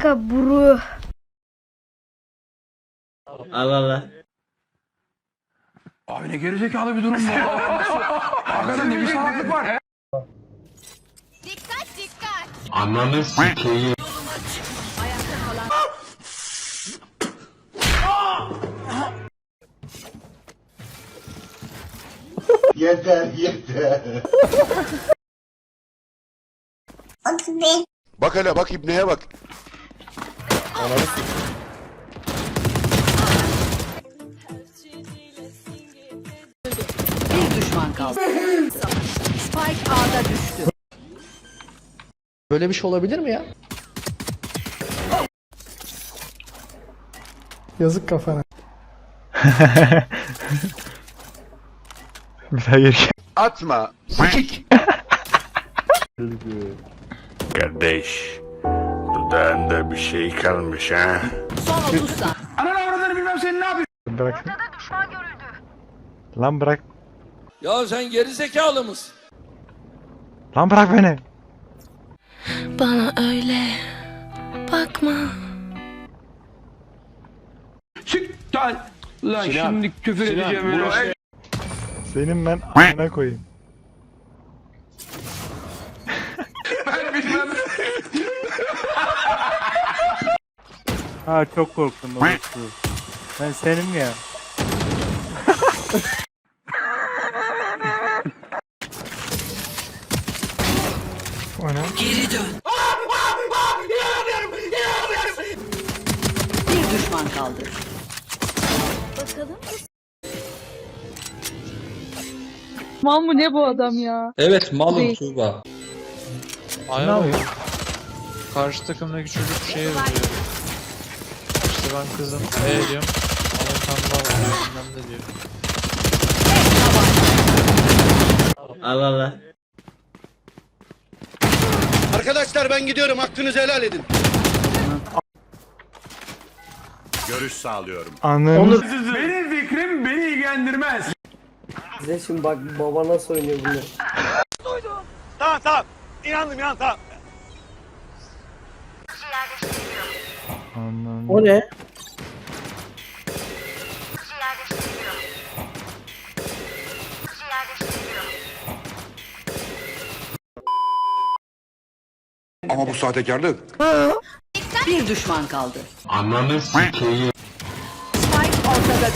Kanka buru. Allah Allah. Abi ne gerizekalı bir durum bu. Hakikaten ne bir salaklık var. Ananı sikeyim. yeter yeter. Bak hele bak ibneye bak. Bir düşman kaldı. Spike A'da düştü. Böyle bir şey olabilir mi ya? Yazık kafana. Atma. Sikik. Kardeş. Dudağında bir şey kalmış ha. Son 30 saniye. Ananı avradını bilmem seni ne yapıyor. Bırak. Lan bırak. Ya sen geri zekalı mısın? Lan bırak beni. Bana öyle bakma. Çık lan. Lan şimdi küfür edeceğim öyle. Senin ben a**ına koyayım. Ha çok korktum babası. Ben senin ya. O ne? Bir düşman kaldı. Mal mı ne bu adam ya? Evet Değil. Tuğba. Ne yapıyor? Karşı takımdaki çocuk şey yazıyor. Ben kızım E diyorum. Ama tam var diyor. Bilmem ne diyor. Allah Allah. Arkadaşlar ben gidiyorum hakkınızı helal edin. Görüş sağlıyorum. Ananı Benim fikrim beni ilgilendirmez. Size şimdi bak baba nasıl oynuyor bunu. Ananı. O ne? Ama bu sahtekarlık. Bir düşman kaldı. Ananı sikeyim. Spike ortada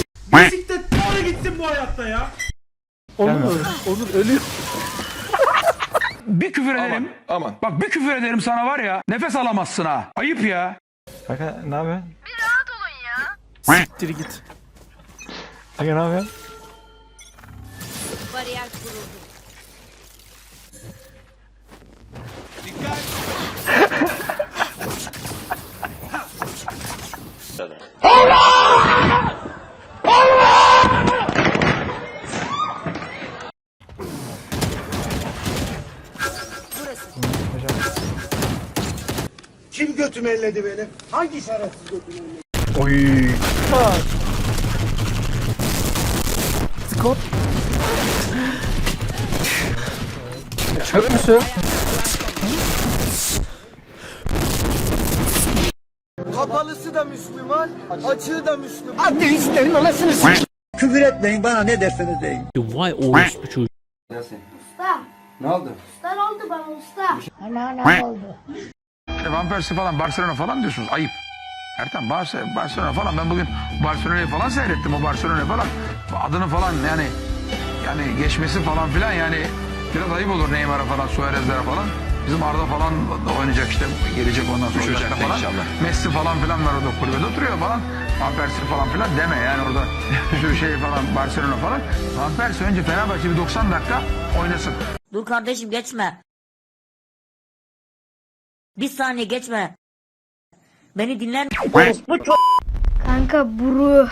Bisiklet doğru gitsin bu hayatta ya. Onur, Onur ölüyor. Bir küfür ederim. Aman. Bak bir küfür ederim sana var ya. Nefes alamazsın ha. Ayıp ya. Kanka ne yapıyorsun? Siktir git. Kanka ne yapıyorsun? Bariyer kuruldu. Kim götümü elledi benim? Hangi şerefsiz götümü elledi? Oy. Scott. Çöp müsün? Kapalısı da Müslüman, açığı da Müslüman. Ateistlerin anasını s***. Küfür etmeyin bana ne derseniz deyin. Usta. Ne oldu? Usta ne oldu bana usta? E, Van Persie falan Barcelona falan diyorsunuz. Ayıp. Ertan Barcelona, Barcelona falan ben bugün Barcelona'yı falan seyrettim o Barcelona falan. Adını falan yani yani geçmesi falan filan yani biraz ayıp olur Neymar'a falan Suarez'lere falan. Bizim Arda falan da oynayacak işte gelecek ondan sonra Ocak'ta falan. Messi falan filan var orada kulübede oturuyor falan. Van Persie falan filan deme yani orada sürü şey falan Barcelona falan. Van Persie önce Fenerbahçe bir 90 dakika oynasın. Dur kardeşim geçme. Bir saniye geçme. Beni dinler Kanka buru.